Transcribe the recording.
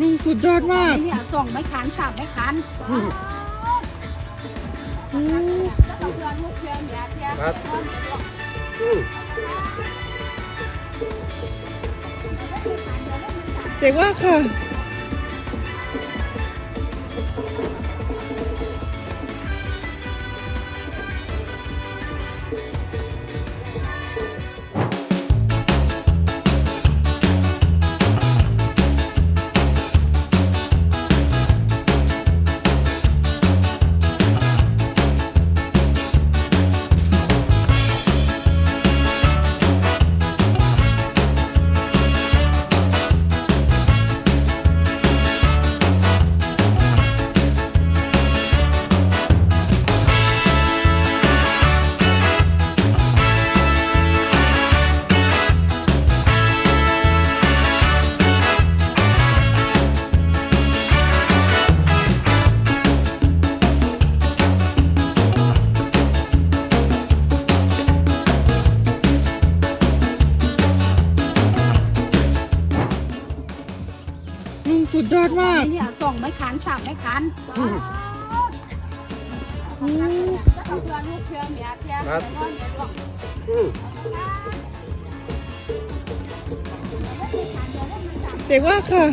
ลุงสุดยอดมาก เนี่ยส่งไม่คันสามไม่คันอืมอืมเพื่อนลูกเพื่อนเนี่ยเพื่อนครับอืมเจ๋งมากค่ะ อืมสุดยอดมากเนี่ยส่งไม่คันสามไม่คันอืมจะเอาเพื่อนลูกเชือนเมียเชือนแล้วก็เมียหลวยอืเจ๋งมากค่ะ